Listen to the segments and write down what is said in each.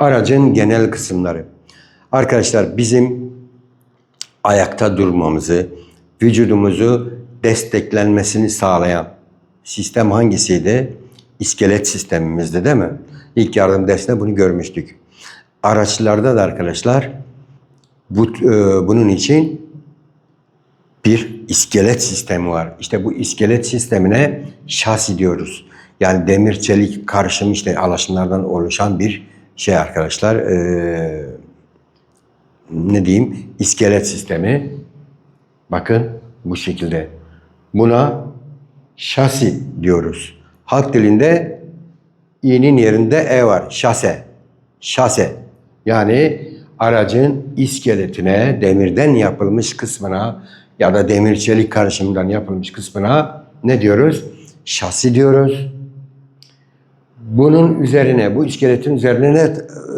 Aracın genel kısımları. Arkadaşlar bizim ayakta durmamızı, vücudumuzu desteklenmesini sağlayan sistem hangisiydi? İskelet sistemimizdi değil mi? İlk yardım dersinde bunu görmüştük. Araçlarda da arkadaşlar bu, e, bunun için bir iskelet sistemi var. İşte bu iskelet sistemine şasi diyoruz. Yani demir çelik karışımı işte alaşımlardan oluşan bir şey arkadaşlar. Ee, ne diyeyim? İskelet sistemi. Bakın bu şekilde. Buna şasi diyoruz. Halk dilinde i'nin yerinde e var. Şase. Şase. Yani aracın iskeletine, demirden yapılmış kısmına ya da demir çelik karışımından yapılmış kısmına ne diyoruz? Şasi diyoruz. Bunun üzerine, bu iskeletin üzerine ne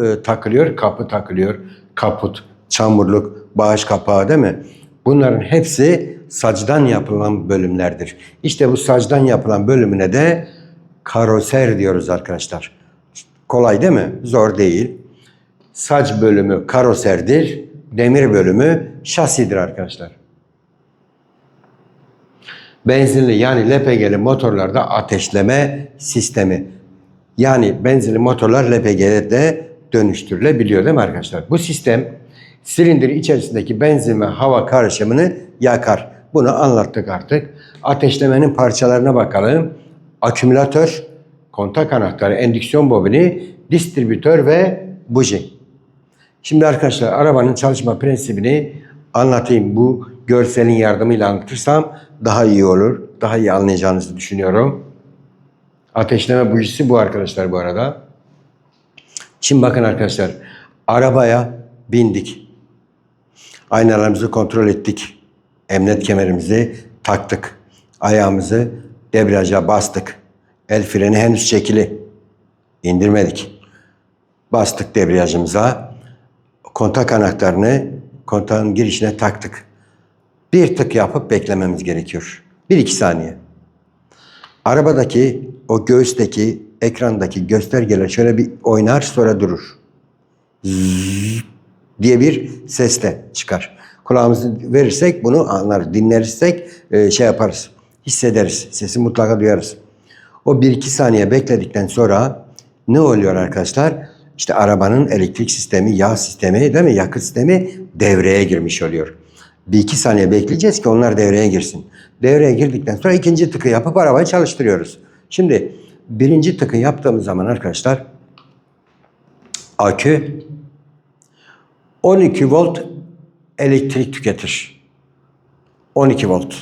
e, takılıyor? Kapı takılıyor. Kaput, çamurluk, bağış kapağı değil mi? Bunların hepsi sacdan yapılan bölümlerdir. İşte bu sacdan yapılan bölümüne de karoser diyoruz arkadaşlar. Kolay değil mi? Zor değil. Sac bölümü karoserdir. Demir bölümü şasidir arkadaşlar. Benzinli yani LPG'li motorlarda ateşleme sistemi. Yani benzinli motorlar LPG'de dönüştürülebiliyor değil mi arkadaşlar? Bu sistem silindir içerisindeki benzin ve hava karışımını yakar. Bunu anlattık artık. Ateşlemenin parçalarına bakalım. Akümülatör, kontak anahtarı, endüksiyon bobini, distribütör ve buji. Şimdi arkadaşlar arabanın çalışma prensibini anlatayım. Bu görselin yardımıyla anlatırsam daha iyi olur. Daha iyi anlayacağınızı düşünüyorum. Ateşleme bujisi bu arkadaşlar bu arada. Şimdi bakın arkadaşlar. Arabaya bindik. Aynalarımızı kontrol ettik. Emniyet kemerimizi taktık. Ayağımızı debriyaja bastık. El freni henüz çekili. İndirmedik. Bastık debriyajımıza. Kontak anahtarını kontağın girişine taktık. Bir tık yapıp beklememiz gerekiyor. Bir iki saniye. Arabadaki o göğüsteki ekrandaki göstergeler şöyle bir oynar sonra durur. Zzz diye bir sesle çıkar. Kulağımızı verirsek bunu anlarız. Dinlerirsek e, şey yaparız. Hissederiz. Sesi mutlaka duyarız. O bir iki saniye bekledikten sonra ne oluyor arkadaşlar? İşte arabanın elektrik sistemi, yağ sistemi değil mi? Yakıt sistemi devreye girmiş oluyor. Bir iki saniye bekleyeceğiz ki onlar devreye girsin. Devreye girdikten sonra ikinci tıkı yapıp arabayı çalıştırıyoruz. Şimdi birinci tıkı yaptığımız zaman arkadaşlar akü 12 volt elektrik tüketir. 12 volt.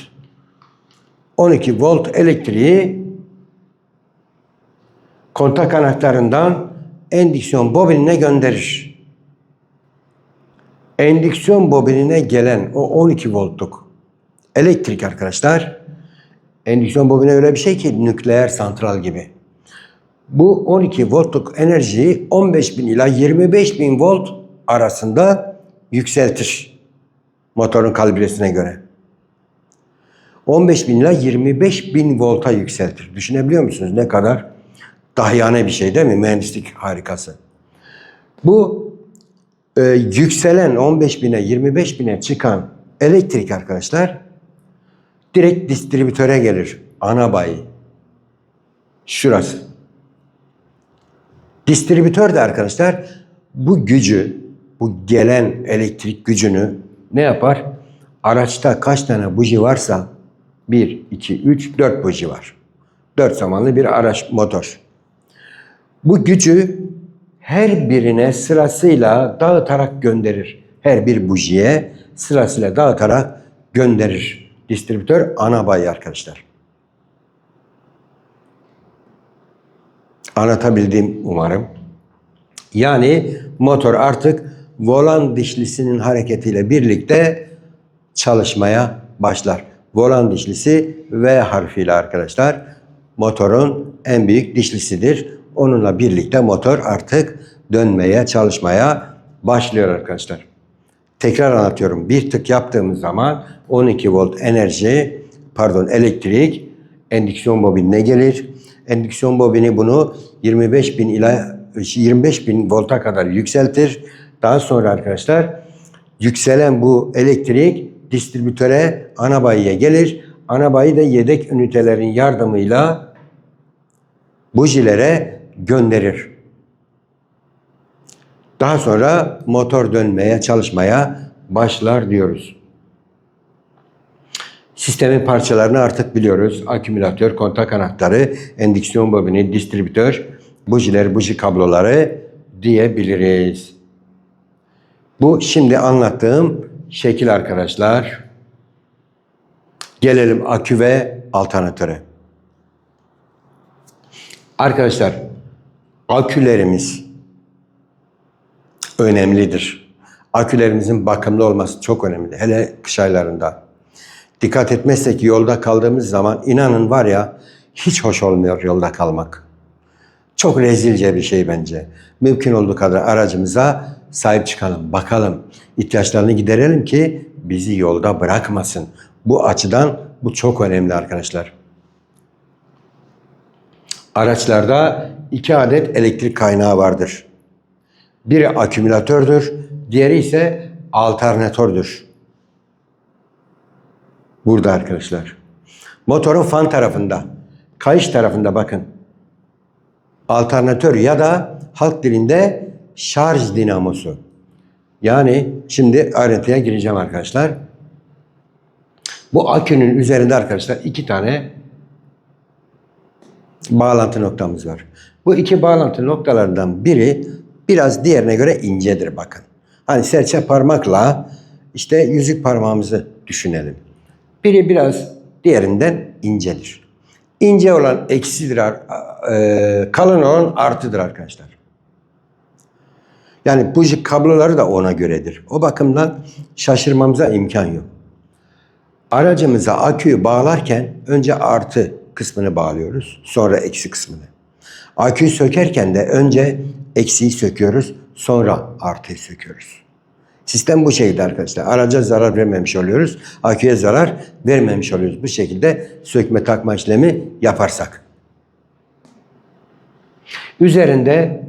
12 volt elektriği kontak anahtarından endüksiyon bobinine gönderir. Endüksiyon bobinine gelen o 12 voltluk elektrik arkadaşlar, endüksiyon bobini öyle bir şey ki nükleer santral gibi. Bu 12 voltluk enerjiyi 15 bin ila 25 bin volt arasında yükseltir motorun kalibresine göre. 15 bin ila 25 bin volta yükseltir. Düşünebiliyor musunuz ne kadar dahiyane bir şey değil mi? Mühendislik harikası. Bu e, yükselen 15 bine 25 bine çıkan elektrik arkadaşlar direkt distribütöre gelir. Ana bayi. Şurası. Distribütör de arkadaşlar bu gücü, bu gelen elektrik gücünü ne yapar? Araçta kaç tane buji varsa 1, 2, 3, 4 buji var. 4 zamanlı bir araç motor. Bu gücü her birine sırasıyla dağıtarak gönderir. Her bir bujiye sırasıyla dağıtarak gönderir. Distribütör ana bayi arkadaşlar. Anlatabildim umarım. Yani motor artık volan dişlisinin hareketiyle birlikte çalışmaya başlar. Volan dişlisi V harfiyle arkadaşlar motorun en büyük dişlisidir. Onunla birlikte motor artık dönmeye, çalışmaya başlıyor arkadaşlar. Tekrar anlatıyorum. Bir tık yaptığımız zaman 12 volt enerji, pardon elektrik endüksiyon bobinine gelir. Endüksiyon bobini bunu 25 bin ila 25 bin volta kadar yükseltir. Daha sonra arkadaşlar yükselen bu elektrik distribütöre ana bayiye gelir. Ana bayi de yedek ünitelerin yardımıyla bujilere gönderir. Daha sonra motor dönmeye, çalışmaya başlar diyoruz. Sistemin parçalarını artık biliyoruz. Akümülatör, kontak anahtarı, endüksiyon bobini, distribütör, bujiler, buji kabloları diyebiliriz. Bu şimdi anlattığım şekil arkadaşlar. Gelelim akü ve alternatöre. Arkadaşlar akülerimiz önemlidir. Akülerimizin bakımlı olması çok önemli. Hele kış aylarında. Dikkat etmezsek yolda kaldığımız zaman inanın var ya hiç hoş olmuyor yolda kalmak. Çok rezilce bir şey bence. Mümkün olduğu kadar aracımıza sahip çıkalım, bakalım. ihtiyaçlarını giderelim ki bizi yolda bırakmasın. Bu açıdan bu çok önemli arkadaşlar. Araçlarda iki adet elektrik kaynağı vardır. Biri akümülatördür, diğeri ise alternatördür. Burada arkadaşlar. Motorun fan tarafında, kayış tarafında bakın. Alternatör ya da halk dilinde şarj dinamosu. Yani şimdi ayrıntıya gireceğim arkadaşlar. Bu akünün üzerinde arkadaşlar iki tane bağlantı noktamız var. Bu iki bağlantı noktalarından biri biraz diğerine göre incedir bakın. Hani serçe parmakla işte yüzük parmağımızı düşünelim. Biri biraz diğerinden incedir. İnce olan eksidir, e, kalın olan artıdır arkadaşlar. Yani buji kabloları da ona göredir. O bakımdan şaşırmamıza imkan yok. Aracımıza aküyü bağlarken önce artı kısmını bağlıyoruz. Sonra eksi kısmını. Aküyü sökerken de önce eksiği söküyoruz. Sonra artıyı söküyoruz. Sistem bu şekilde arkadaşlar. Araca zarar vermemiş oluyoruz. Aküye zarar vermemiş oluyoruz. Bu şekilde sökme takma işlemi yaparsak. Üzerinde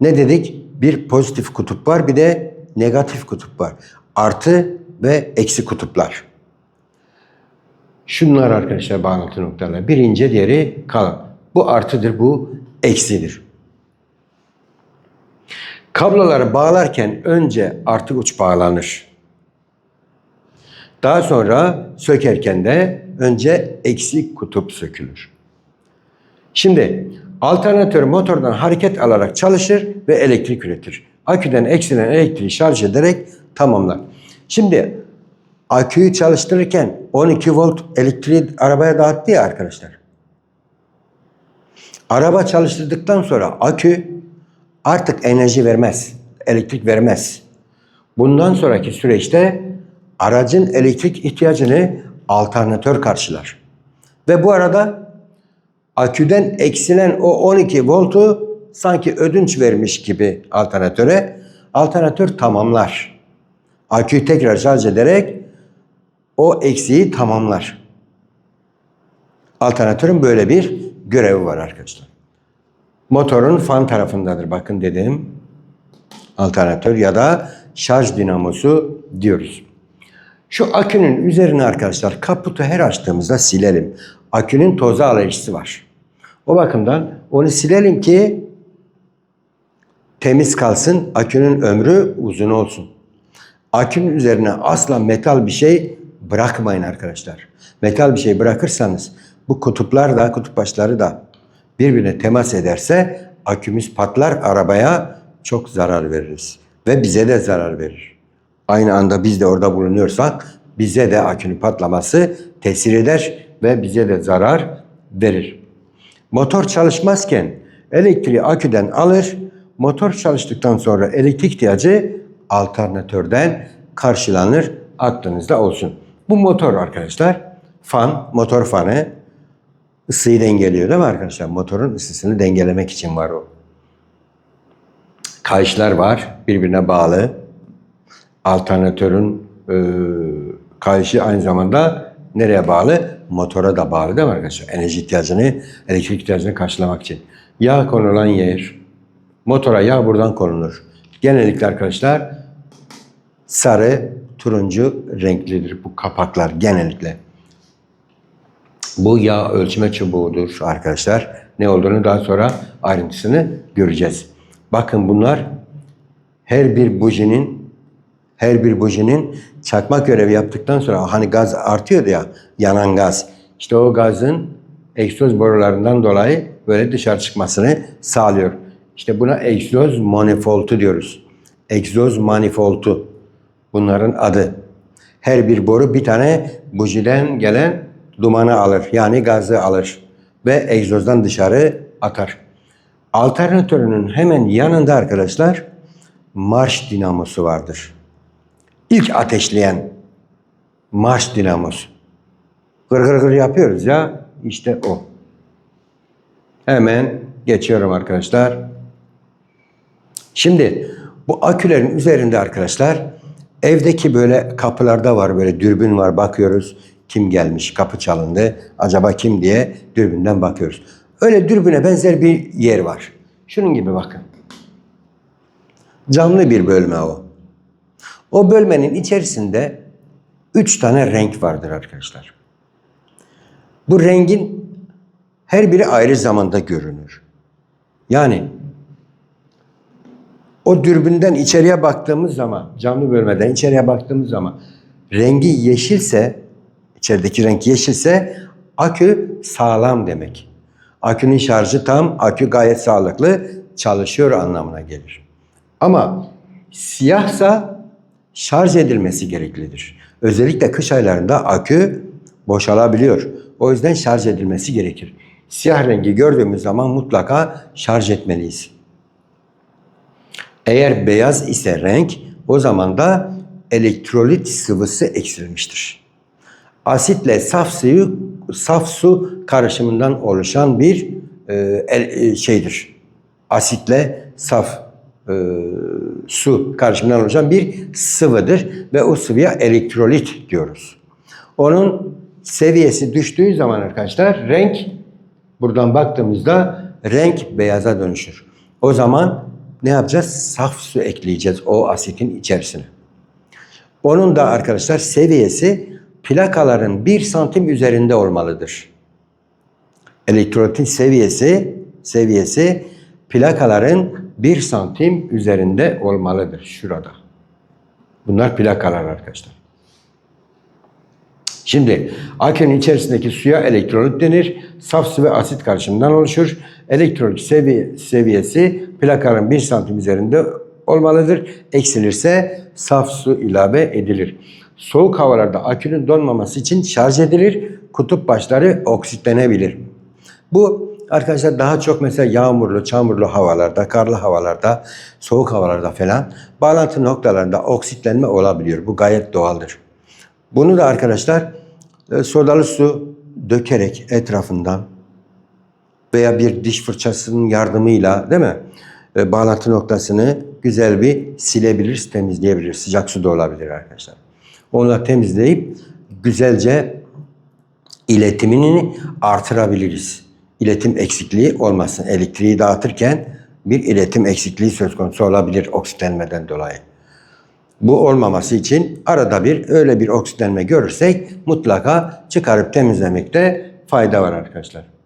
ne dedik? Bir pozitif kutup var bir de negatif kutup var. Artı ve eksi kutuplar. Şunlar arkadaşlar bağlantı noktaları. Bir ince diğeri kalın. Bu artıdır, bu eksidir. Kabloları bağlarken önce artı uç bağlanır. Daha sonra sökerken de önce eksi kutup sökülür. Şimdi alternatör motordan hareket alarak çalışır ve elektrik üretir. Aküden eksilen elektriği şarj ederek tamamlar. Şimdi aküyü çalıştırırken 12 volt elektriği arabaya dağıttı ya arkadaşlar. Araba çalıştırdıktan sonra akü artık enerji vermez, elektrik vermez. Bundan sonraki süreçte aracın elektrik ihtiyacını alternatör karşılar. Ve bu arada aküden eksilen o 12 voltu sanki ödünç vermiş gibi alternatöre alternatör tamamlar. Aküyü tekrar şarj ederek o eksiği tamamlar. Alternatörün böyle bir görevi var arkadaşlar. Motorun fan tarafındadır bakın dedim. Alternatör ya da şarj dinamosu diyoruz. Şu akünün üzerine arkadaşlar kaputu her açtığımızda silelim. Akünün toza alerjisi var. O bakımdan onu silelim ki temiz kalsın, akünün ömrü uzun olsun. Akünün üzerine asla metal bir şey bırakmayın arkadaşlar. Metal bir şey bırakırsanız bu kutuplar da kutup başları da birbirine temas ederse akümüz patlar arabaya çok zarar veririz. Ve bize de zarar verir. Aynı anda biz de orada bulunuyorsak bize de akünün patlaması tesir eder ve bize de zarar verir. Motor çalışmazken elektriği aküden alır, motor çalıştıktan sonra elektrik ihtiyacı alternatörden karşılanır. Aklınızda olsun. Bu motor arkadaşlar fan, motor fanı ısıyı dengeliyor değil mi arkadaşlar? Motorun ısısını dengelemek için var o. Kayışlar var birbirine bağlı. Alternatörün e, kayışı aynı zamanda nereye bağlı? Motora da bağlı değil mi arkadaşlar? Enerji ihtiyacını, elektrik ihtiyacını karşılamak için. Yağ konulan yer, Motora yağ buradan konulur. Genellikle arkadaşlar sarı, turuncu renklidir bu kapaklar genellikle. Bu yağ ölçme çubuğudur arkadaşlar. Ne olduğunu daha sonra ayrıntısını göreceğiz. Bakın bunlar her bir bujinin her bir bujinin çakmak görevi yaptıktan sonra hani gaz artıyordu ya yanan gaz. İşte o gazın egzoz borularından dolayı böyle dışarı çıkmasını sağlıyor. İşte buna egzoz manifoldu diyoruz. Egzoz manifoldu. Bunların adı. Her bir boru bir tane bujiden gelen dumanı alır. Yani gazı alır. Ve egzozdan dışarı akar. Alternatörünün hemen yanında arkadaşlar marş dinamosu vardır. İlk ateşleyen marş dinamosu. Gır gır gır yapıyoruz ya işte o. Hemen geçiyorum arkadaşlar. Şimdi bu akülerin üzerinde arkadaşlar evdeki böyle kapılarda var böyle dürbün var bakıyoruz. Kim gelmiş kapı çalındı acaba kim diye dürbünden bakıyoruz. Öyle dürbüne benzer bir yer var. Şunun gibi bakın. Camlı bir bölme o. O bölmenin içerisinde üç tane renk vardır arkadaşlar. Bu rengin her biri ayrı zamanda görünür. Yani o dürbünden içeriye baktığımız zaman, camlı bölmeden içeriye baktığımız zaman rengi yeşilse, içerideki renk yeşilse akü sağlam demek. Akünün şarjı tam, akü gayet sağlıklı çalışıyor anlamına gelir. Ama siyahsa şarj edilmesi gereklidir. Özellikle kış aylarında akü boşalabiliyor. O yüzden şarj edilmesi gerekir. Siyah rengi gördüğümüz zaman mutlaka şarj etmeliyiz. Eğer beyaz ise renk o zaman da elektrolit sıvısı eksilmiştir. Asitle saf suyu saf su karışımından oluşan bir e, e, şeydir. Asitle saf e, su karışımından oluşan bir sıvıdır ve o sıvıya elektrolit diyoruz. Onun seviyesi düştüğü zaman arkadaşlar renk buradan baktığımızda renk beyaza dönüşür. O zaman ne yapacağız? Saf su ekleyeceğiz o asitin içerisine. Onun da arkadaşlar seviyesi plakaların 1 santim üzerinde olmalıdır. Elektrolitin seviyesi seviyesi plakaların 1 santim üzerinde olmalıdır şurada. Bunlar plakalar arkadaşlar. Şimdi akünün içerisindeki suya elektrolit denir. Saf su ve asit karışımından oluşur. Elektrolit seviye, seviyesi plakanın 1 santim üzerinde olmalıdır. Eksilirse saf su ilave edilir. Soğuk havalarda akünün donmaması için şarj edilir. Kutup başları oksitlenebilir. Bu arkadaşlar daha çok mesela yağmurlu, çamurlu havalarda, karlı havalarda, soğuk havalarda falan bağlantı noktalarında oksitlenme olabiliyor. Bu gayet doğaldır. Bunu da arkadaşlar e, sodalı su dökerek etrafından veya bir diş fırçasının yardımıyla değil mi? E, bağlantı noktasını güzel bir silebiliriz, temizleyebiliriz. Sıcak su da olabilir arkadaşlar. Onu temizleyip güzelce iletimini artırabiliriz. İletim eksikliği olmasın. Elektriği dağıtırken bir iletim eksikliği söz konusu olabilir oksitlenmeden dolayı. Bu olmaması için arada bir öyle bir oksitlenme görürsek mutlaka çıkarıp temizlemekte fayda var arkadaşlar.